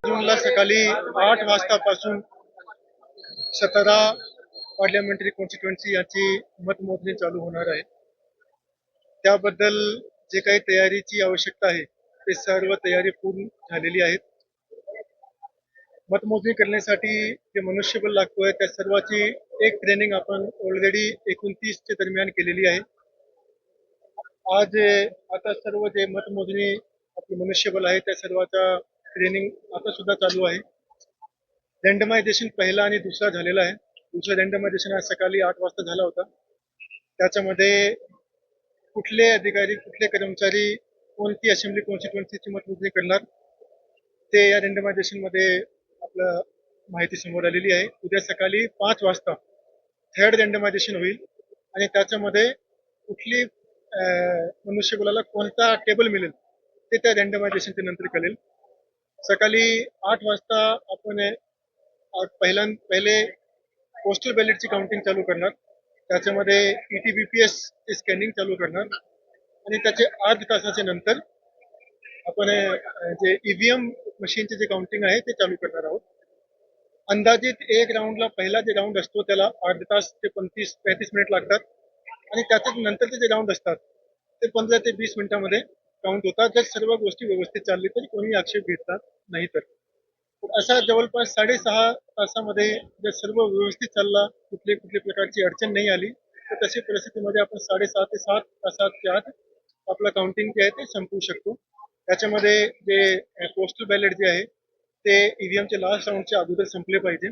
जूनला सकाळी आठ वाजतापासून सतरा पार्लमेंटरी कॉन्स्टिट्युएन्सी याची मतमोजणी चालू होणार आहे. त्याबद्दल जे काही तयारीची आवश्यकता आहे ते सर्व तयारी पूर्ण झालेली आहेत. मतमोजणी करण्यासाठी जे मनुष्यबळ लागतोय त्या सर्वाची एक ट्रेनिंग आपण ऑलरेडी एकोणतीसच्या दरम्यान केलेली आहे. आज आता सर्व जे मतमोजणी आपले मनुष्यबल आहे त्या सर्वाचा ट्रेनिंग आता सुद्धा चालू आहे. रँडमायझेशन पहिला आणि दुसरा झालेला आहे. दुसरा रँडमायझेशन आज सकाळी आठ वाजता झाला होता. त्याच्यामध्ये कुठले अधिकारी कुठले कर्मचारी कोणती असेंब्ली कॉन्स्टिट्युएन्सीची मतमोजणी करणार ते या रँडमायझेशनमध्ये आपलं माहिती समोर आलेली आहे. उद्या सकाळी पाच वाजता थर्ड रँडमायझेशन होईल. आणि त्याच्यामध्ये कुठली अं, मनुष्यबळाला कोणता टेबल मिळेल ते त्या रँडमायझेशनच्या नंतर कळेल. सकाळी आठ वाजता आपण पहिल्या पहिले पोस्टल बॅलेटची काउंटिंग चालू करणार. त्याच्यामध्ये E ईटीबीपीएस ची स्कॅनिंग चालू करणार. आणि त्याचे आठ तासाच्या नंतर आपण अं, जे ईव्हीएम मशीनचे जे काउंटिंग आहे ते चालू करणार आहोत. अंदाजित एक राऊंडला पहिला जे राऊंड असतो त्याला अर्ध तास ते पंचवीस पैंतीस मिनिट लागतात. आणि त्याच्या नंतरचे जे राऊंड असतात ते पंधरा ते वीस मिनिटामध्ये काउंट होतात. जर सर्व गोष्टी व्यवस्थित चालली तरी कोणी आक्षेप घेतात नाही तर. असा जवळपास साडेसहा तासामध्ये जर सर्व व्यवस्थित चालला कुठली कुठली प्रकारची अडचण नाही आली तर तशी परिस्थितीमध्ये आपण साडेसहा ते सात तासाच्या आत आपलं काउंटिंग जे आहे ते संपवू शकतो. त्याच्यामध्ये जे पोस्टल बॅलेट जे आहे ते ईव्हीएमचे लास्ट राऊंडच्या अगोदर संपले पाहिजे.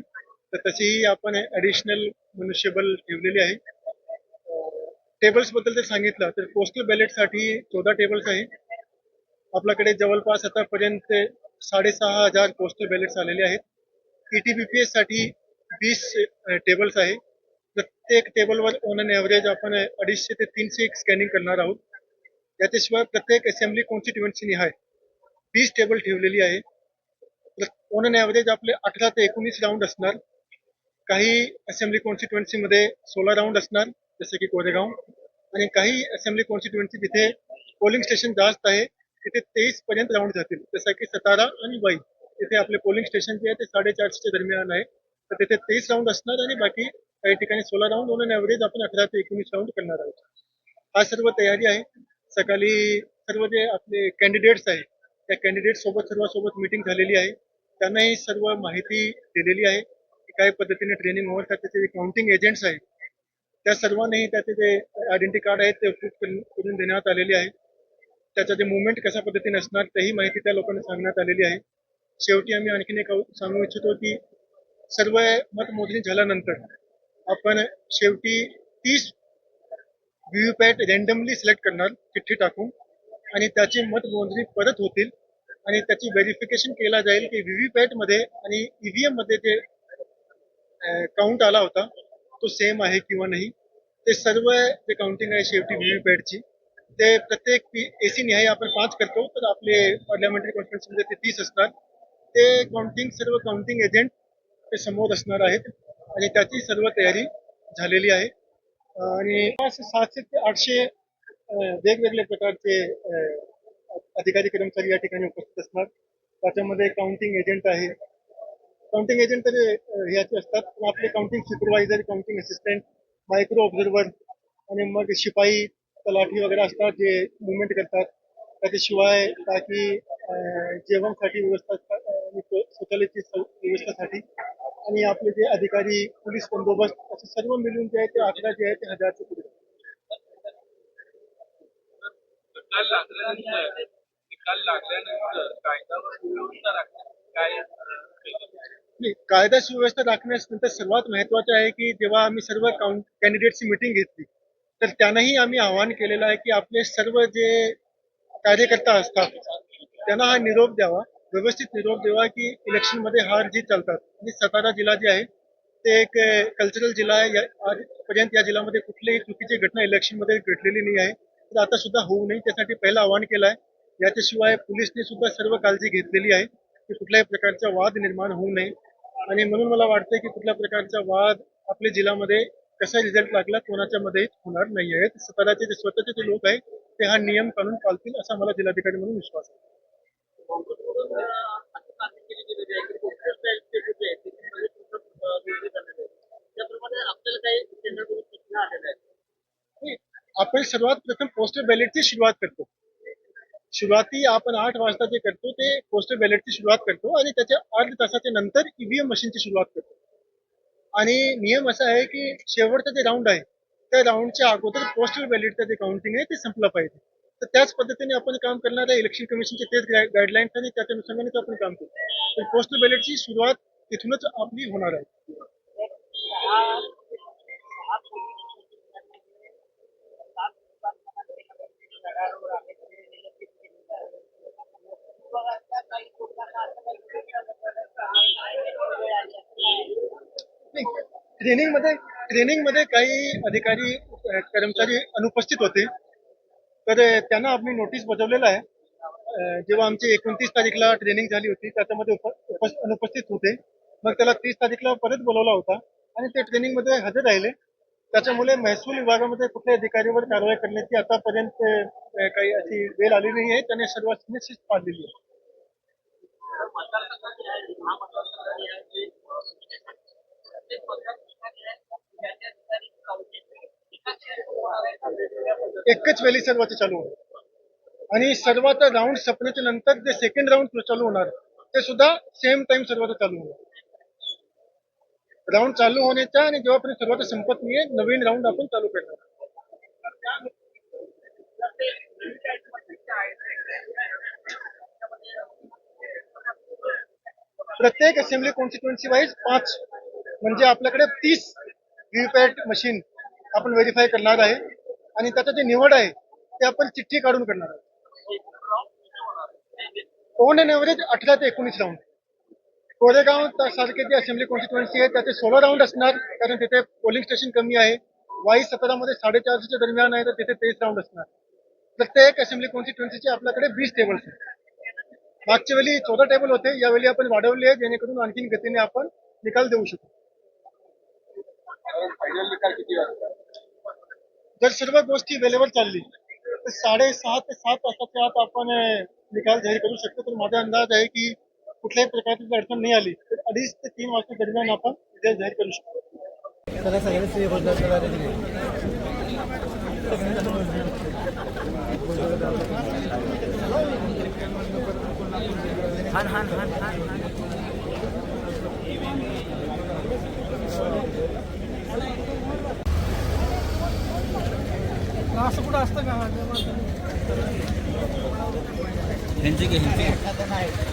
तर तशीही आपण ॲडिशनल मनुष्यबल ठेवलेली आहे. टेबल्सबद्दल जर सांगितलं तर पोस्टल बॅलेटसाठी चौदा टेबल्स आहे. आपल्याकडे जवळपास आतापर्यंत साडेसहा हजार पोस्टल बॅलेट्स आलेले आहेत. ई टी बी पी साठी वीस टेबल्स आहे. प्रत्येक टेबलवर ऑन अन ॲव्हरेज आपण अडीचशे ते तीनशे स्कॅनिंग करणार आहोत. याच्याशिवाय प्रत्येक असेंब्ली कॉन्स्टिट्युएन्सी निहाय वीस टेबल ठेवलेली आहे. ऑन अन ॲव्हरेज आपले अठरा ते एकोणीस राऊंड असणार. काही असेंब्ली कॉन्स्टिट्युएन्सीमध्ये सोळा राऊंड असणार. जसं की कोरेगाव. आणि काही असेंब्ली कॉन्स्टिट्युएन्सी जिथे पोलिंग स्टेशन जास्त आहे तिथे तेवीस पर्यंत राऊंड जातील. जसं की सतारा आणि वाई. तिथे आपले पोलिंग स्टेशन जे आहे ते साडेचारशेच्या दरम्यान आहे. तर तिथे तेवीस राऊंड असणार आणि बाकी काही ठिकाणी सोळा राऊंड ऑन ॲव्हरेज आपण अकरा ते एकोणीस राऊंड करणार आहोत. हा सर्व तयारी आहे. सकाळी सर्व जे आपले कॅन्डिडेट्स आहेत त्या कॅन्डिडेट सोबत सर्वांसोबत मीटिंग झालेली आहे. त्यांनाही सर्व माहिती दिलेली आहे की काय पद्धतीने ट्रेनिंग होत त्याचे जे काउंटिंग एजंट्स आहेत. त्या सर्वांनाही त्याचे जे आयडेंटिटी कार्ड आहेत ते प्रूफ करून देण्यात आलेले आहे त्याचं जे मुवमेंट कशा पद्धतीने असणार तेही माहिती त्या लोकांना सांगण्यात आलेली आहे. शेवटी आम्ही आणखीन एक सांगू इच्छितो की सर्व मतमोजणी झाल्यानंतर आपण शेवटी तीस व्हीव्हीपॅट रँडमली सिलेक्ट करणार चिठ्ठी टाकून. आणि त्याची मतमोजणी परत होतील. आणि त्याची व्हेरिफिकेशन केला जाईल की व्हीव्हीपॅटमध्ये आणि ईव्हीएममध्ये जे काउंट आला होता तो सेम आहे किंवा नाही ते सर्व जे काउंटिंग आहे शेवटी व्हीव्हीपॅटची ते प्रत्येक एसी निहाय आपण पाच करतो तर आपले पार्लमेंटरी कॉन्फरन्समध्ये ते तीस असतात ते काउंटिंग सर्व काउंटिंग एजंट ते समोर असणार आहेत आणि त्याची सर्व तयारी झालेली आहे. आणि सातशे ते आठशे वेगवेगळ्या प्रकारचे अधिकारी कर्मचारी या ठिकाणी उपस्थित असणार. त्याच्यामध्ये काउंटिंग एजंट आहे. काउंटिंग एजंट तर ह्याचे असतात. पण आपले counting supervisor counting assistant micro observer आणि मग शिपाई तलाठी वगैरे असतात जे मुवमेंट करतात. त्याच्याशिवाय बाकी जेवणसाठी व्यवस्था आणि शौचालयाची व्यवस्थासाठी आणि आपले जे अधिकारी पोलीस बंदोबस्त असे सर्व मिळून जे आहे ते आकडा जे आहे ते हजारचे पुढे. लागल्यानंतर निकाल लागल्यानंतर कायदा नाही, कायदा सुव्यवस्था राखण्यास नंतर सर्वात महत्वाचं आहे की जेव्हा आम्ही सर्व काउंट कॅन्डिडेटची मिटिंग घेतली तर त्यांनाही आम्ही आवाहन केलेलं आहे की आपले सर्व जे कार्यकर्ता असतात त्यांना हा निरोप द्यावा व्यवस्थित निरोप द्यावा की इलेक्शनमध्ये हार जीत चालतात. आणि सातारा जिल्हा जे आहे ते एक कल्चरल जिल्हा आहे. या- आजपर्यंत या जिल्ह्यामध्ये कुठलीही चुकीची घटना इलेक्शनमध्ये घडलेली नाही आहे. तर आता सुद्धा होऊ नये त्यासाठी पहिलं आवाहन केलं आहे. याच्याशिवाय पोलिसने सुद्धा सर्व काळजी घेतलेली आहे. की कुठल्याही प्रकारचा वाद निर्माण होऊ नये. आणि म्हणून मला वाटतं की कुठल्या प्रकारचा वाद आपल्या जिल्ह्यामध्ये कसा रिझल्ट लागला कोणाच्या मध्ये होणार नाही आहेत स्वतःचे जे स्वतःचे जे लोक आहेत ते हा नियम काढून पाळतील असा मला जिल्हाधिकारी म्हणून विश्वास आहे. आपण सर्वात प्रथम पोस्टल बॅलेटची सुरुवात करतो. सुरुवाती आपण आठ वाजता जे करतो ते पोस्टल बॅलेटची सुरुवात करतो आणि त्याच्या अर्ध तासाच्या नंतर ईव्हीएम मशीनची सुरुवात करतो. आणि नियम असा आहे की शेवटचा जे राऊंड आहे त्या राऊंडच्या अगोदर पोस्टल बॅलेटचं जे काउंटिंग आहे ते संपलं पाहिजे. तर त्याच पद्धतीने आपण काम करणार आहे इलेक्शन कमिशनचे तेच गाईडलाईन्स आणि त्याच्या अनुषंगाने आपण काम करू तर पोस्टल बॅलेटची सुरुवात तिथूनच आपली होणार आहे. ट्रेनिंगमध्ये ट्रेनिंगमध्ये काही अधिकारी कर्मचारी अनुपस्थित होते. तर त्यांना आम्ही नोटीस बजावलेलं आहे. जेव्हा आमची एकोणतीस तारीखला ट्रेनिंग झाली होती त्याच्यामध्ये उप, अनुपस्थित होते. मग त्याला तीस तारीखला परत बोलवला होता आणि ते ट्रेनिंगमध्ये हजर राहिले. त्याच्यामुळे महसूल विभागामध्ये कुठल्याही अधिकारीवर कारवाई करण्याची आतापर्यंत काही अशी वेळ आली नाही आहे. त्याने सर्वांनी शिस्त पाडलेली आहे. एकच वेळी सर्वाचं चालू होणार. आणि सर्वात राऊंड सपनेच्या नंतर जे सेकंड राऊंड चालू होणार ते सुद्धा सेम टाइम सर्वात चालू होणार. राऊंड चालू होण्याचा आणि जेव्हापर्यंत सर्वात संपत नाहीये नवीन राऊंड आपण चालू करणार. प्रत्येक असेंब्ली कॉन्स्टिट्युएन्सी वाईज पाच म्हणजे आपल्याकडे तीस व्हीव्हीपॅट मशीन आपण व्हेरीफाय करणार आहे. आणि त्याचं जे निवड आहे ते आपण चिठ्ठी काढून करणार आहोत. ऑन अँड एव्हरेज अठरा ते एकोणीस राऊंड कोरेगाव सारखे जे असेंब्ली कॉन्स्टिट्युएन्सी आहे त्याचे सोळा राऊंड असणार कारण तिथे पोलिंग स्टेशन कमी आहे. वाई सतरामध्ये साडेचारशेच्या दरम्यान आहे तर तिथे तेवीस राऊंड असणार. प्रत्येक असेंब्ली कॉन्स्टिट्युएन्सीचे आपल्याकडे वीस टेबल्स आहेत. मागच्या वेळी चौदा टेबल होते यावेळी आपण वाढवले आहे जेणेकरून आणखीन गतीने आपण निकाल देऊ शकतो फायनल निकाल किती वाजता? जर सर्व गोष्टी वेळेवर चालली. तर साडेसहा ते सात तासाच्या आत आपण अं, निकाल जाहीर करू शकतो. तर माझा अंदाज आहे की कुठल्याही प्रकारची जर अडचण नाही आली तर अडीच ते तीन वाजता दरम्यान आपण रिझल्ट जाहीर करू शकतो. असं कुठं असतं का? ह्यांचे घे ह्यांचे घे.